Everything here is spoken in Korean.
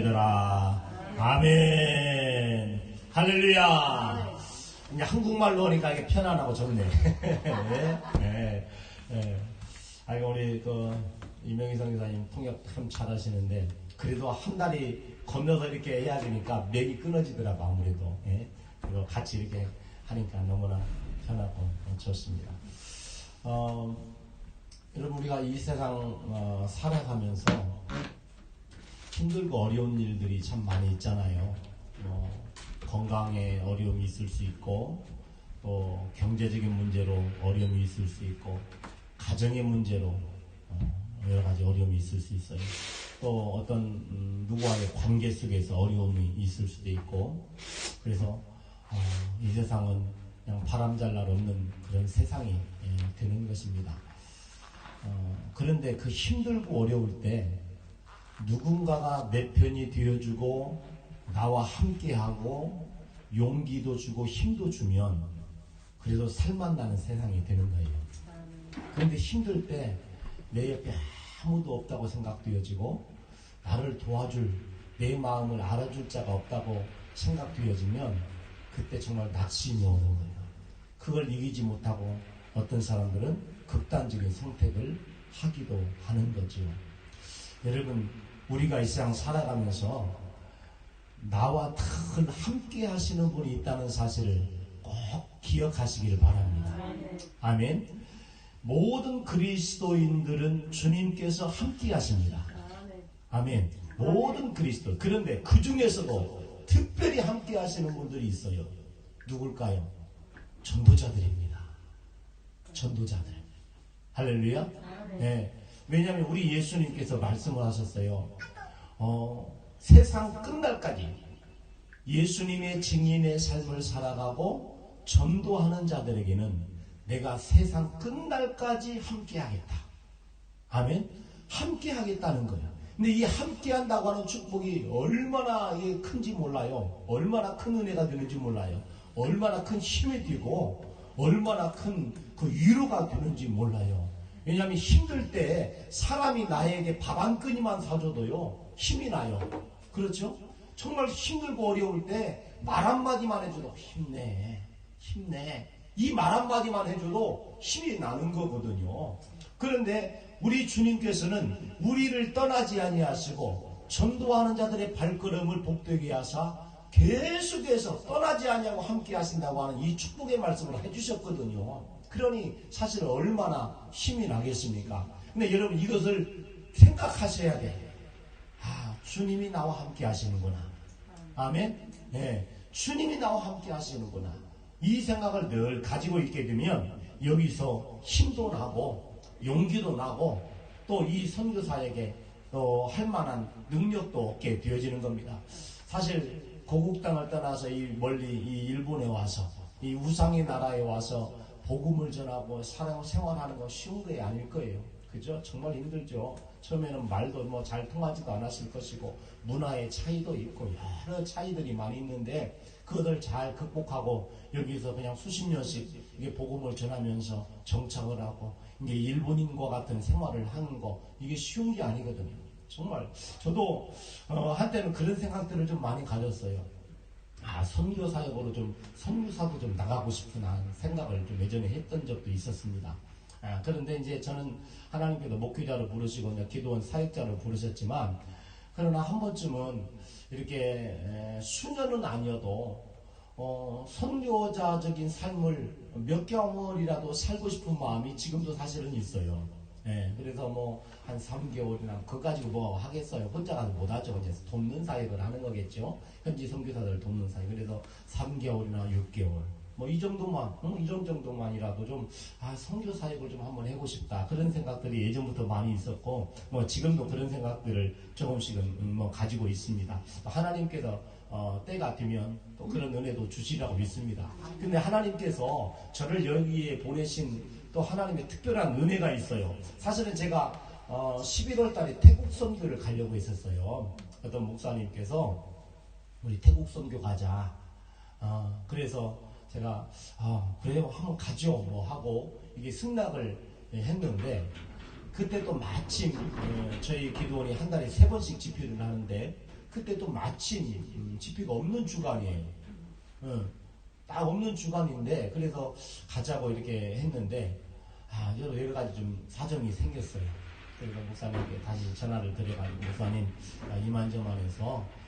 얘들아 아멘. 할렐루야. 이제 한국말로 하니까 이게 편안하고 좋네. 네, 네, 네. 아이고 우리 그 이명희 성교사님 통역 참 잘하시는데 그래도 한 달이 건너서 이렇게 해야 되니까 맥이 끊어지더라고 아무래도. 예? 그리고 같이 이렇게 하니까 너무나 편하고 좋습니다. 어, 여러분 우리가 이 세상 어, 살아가면서 힘들고 어려운 일들이 참 많이 있잖아요. 뭐 건강에 어려움이 있을 수 있고 또 경제적인 문제로 어려움이 있을 수 있고 가정의 문제로 어, 여러 가지 어려움이 있을 수 있어요. 또 어떤 음, 누구와의 관계 속에서 어려움이 있을 수도 있고 그래서 어, 이 세상은 그냥 바람잘 날 없는 그런 세상이 예, 되는 것입니다. 어, 그런데 그 힘들고 어려울 때 누군가가 내 편이 되어주고 나와 함께하고 용기도 주고 힘도 주면 그래도 살만나는 세상이 되는 거예요. 그런데 힘들 때 내 옆에 아무도 없다고 생각되어지고 나를 도와줄 내 마음을 알아줄 자가 없다고 생각되어지면 그때 정말 낙심이 오는 거예요. 그걸 이기지 못하고 어떤 사람들은 극단적인 선택을 하기도 하는 거죠. 여러분 우리가 이 세상 살아가면서 나와 늘 함께 하시는 분이 있다는 사실을 꼭 기억하시길 바랍니다. 아멘. 모든 그리스도인들은 주님께서 함께 하십니다. 아멘. 모든 그리스도. 그런데 그 중에서도 특별히 함께 하시는 분들이 있어요. 누굴까요? 전도자들입니다. 전도자들. 할렐루야. 네. 왜냐하면 우리 예수님께서 말씀을 하셨어요. 어, 세상 끝날까지 예수님의 증인의 삶을 살아가고 전도하는 자들에게는 내가 세상 끝날까지 함께 하겠다. 아멘. 함께 하겠다는 거예요. 근데 이 함께 한다고 하는 축복이 얼마나 큰지 몰라요. 얼마나 큰 은혜가 되는지 몰라요. 얼마나 큰 힘이 되고 얼마나 큰 그 위로가 되는지 몰라요. 왜냐하면 힘들 때 사람이 나에게 밥 한 끈이만 사줘도요 힘이 나요. 그렇죠? 정말 힘들고 어려울 때 말 한마디만 해줘도 힘내, 힘내. 이 말 한마디만 해줘도 힘이 나는 거거든요. 그런데 우리 주님께서는 우리를 떠나지 아니하시고 전도하는 자들의 발걸음을 복되게 하사 계속해서 떠나지 아니하고 함께 하신다고 하는 이 축복의 말씀을 해주셨거든요. 그러니 사실 얼마나 힘이 나겠습니까? 근데 여러분 이것을 생각하셔야 돼. 아, 주님이 나와 함께 하시는구나. 아멘? 네. 주님이 나와 함께 하시는구나. 이 생각을 늘 가지고 있게 되면 여기서 힘도 나고 용기도 나고 또 이 선교사에게 또 할 만한 능력도 얻게 되어지는 겁니다. 사실 고국 땅을 떠나서 이 멀리 이 일본에 와서 이 우상의 나라에 와서 복음을 전하고 사랑 생활하는 거 쉬운 게 아닐 거예요. 그죠? 정말 힘들죠. 처음에는 말도 뭐 잘 통하지도 않았을 것이고 문화의 차이도 있고 여러 차이들이 많이 있는데 그것을 잘 극복하고 여기서 그냥 수십 년씩 이게 복음을 전하면서 정착을 하고 이게 일본인과 같은 생활을 하는 거 이게 쉬운 게 아니거든요. 정말 저도 어, 한때는 그런 생각들을 좀 많이 가졌어요. 아, 선교 사역으로 좀, 선교사도 좀 나가고 싶구나 생각을 좀 예전에 했던 적도 있었습니다. 아, 그런데 이제 저는 하나님께서 목회자로 부르시고 이제 기도원 사역자로 부르셨지만, 그러나 한 번쯤은 이렇게 에, 수년은 아니어도, 어, 선교자적인 삶을 몇 개월이라도 살고 싶은 마음이 지금도 사실은 있어요. 예, 그래서 뭐, 한 3개월이나, 그거 가지고 뭐 하겠어요. 혼자 가서 못 하죠. 이제 돕는 사역을 하는 거겠죠. 현지 선교사들을 돕는 사역. 그래서 3개월이나 6개월. 뭐 이 정도만, 응? 이런 정도만이라도 좀, 아, 선교 사역을 좀 한번 해보고 싶다. 그런 생각들이 예전부터 많이 있었고, 뭐 지금도 그런 생각들을 조금씩은 음, 뭐 가지고 있습니다. 하나님께서 어, 때가 되면 또 그런 은혜도 주시라고 믿습니다. 근데 하나님께서 저를 여기에 보내신 또 하나님의 특별한 은혜가 있어요. 사실은 제가 어, 11월 달에 태국 선교를 가려고 했었어요. 어떤 목사님께서 우리 태국 선교 가자. 어, 그래서 제가 아, 그래요 한번 가죠 뭐 하고 이게 승낙을 했는데 그때 또 마침 어, 저희 기도원이 한 달에 세 번씩 집회를 하는데 그때도 마침 음, 집회가 없는 주간이에요. 응. 딱 없는 주간인데 그래서 가자고 이렇게 했는데 아 여러 가지 좀 사정이 생겼어요. 그래서 목사님께 다시 전화를 드려가지고 목사님 아, 이만저만해서